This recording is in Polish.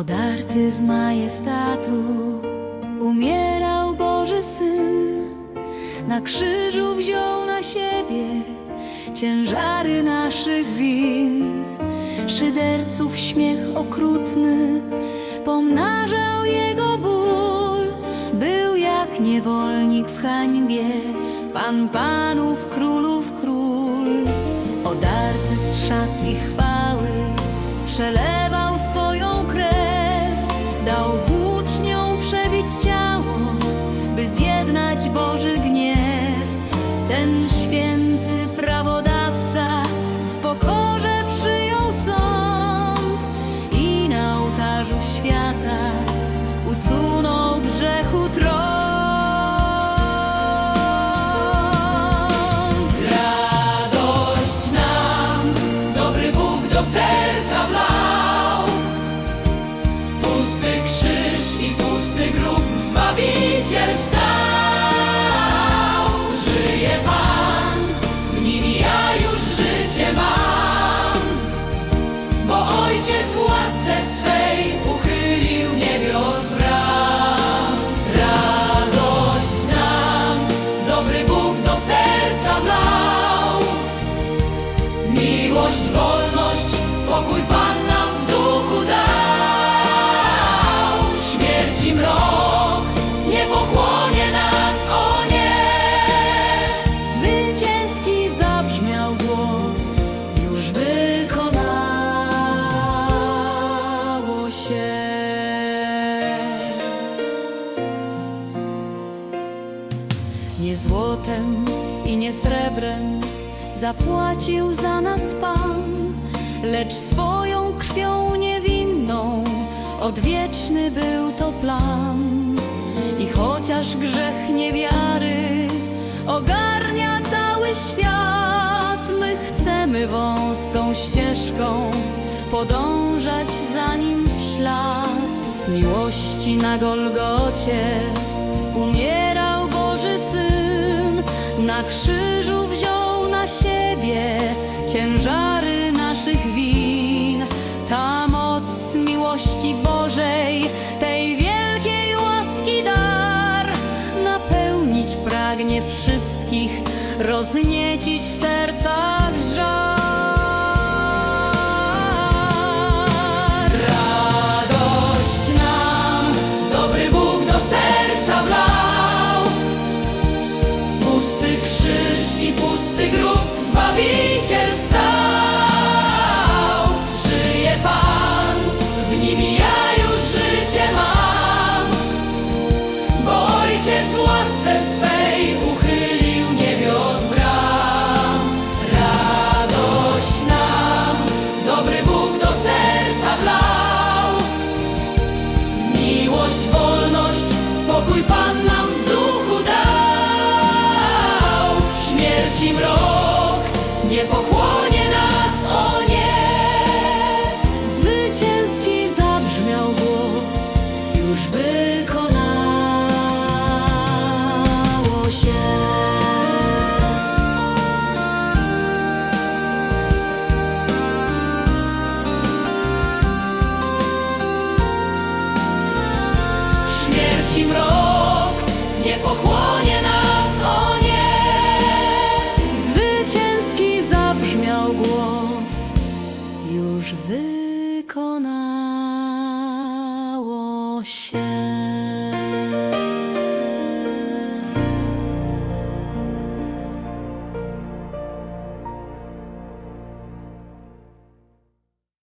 Gdy z majestatu umierał Boży Syn, na krzyżu wziął na siebie ciężary naszych win. Szyderców śmiech okrutny pomnażał jego ból. Był jak niewolnik w hańbie, pan panów, królów król. Odarty z szat i chwały, przelewał swoją krew, dał włócznią przebić ciało, by zjednać Boży gniew. Ten święty prawodawca w pokorze przyjął sąd i na ołtarzu świata usunął grzechu tron. Złotem i nie srebrem zapłacił za nas Pan, lecz swoją krwią niewinną odwieczny był to plan. I chociaż grzech niewiary ogarnia cały świat, my chcemy wąską ścieżką podążać za nim w ślad. Z miłości na Golgocie umierał Boży Syn, na krzyżu wziął na siebie ciężary naszych win. Ta moc miłości Bożej, tej wielkiej łaski dar, napełnić pragnie wszystkich, rozniecić w sercach żar. Zbawiciel wstał. Żyje Pan, w nim ja już życie mam. Bo Ojciec w łasce swej uchylił niebios bram. Radość nam dobry Bóg do serca wlał. Miłość, wolność, pokój Pan nam w duchu dał. Śmierci mrok nie pochłonie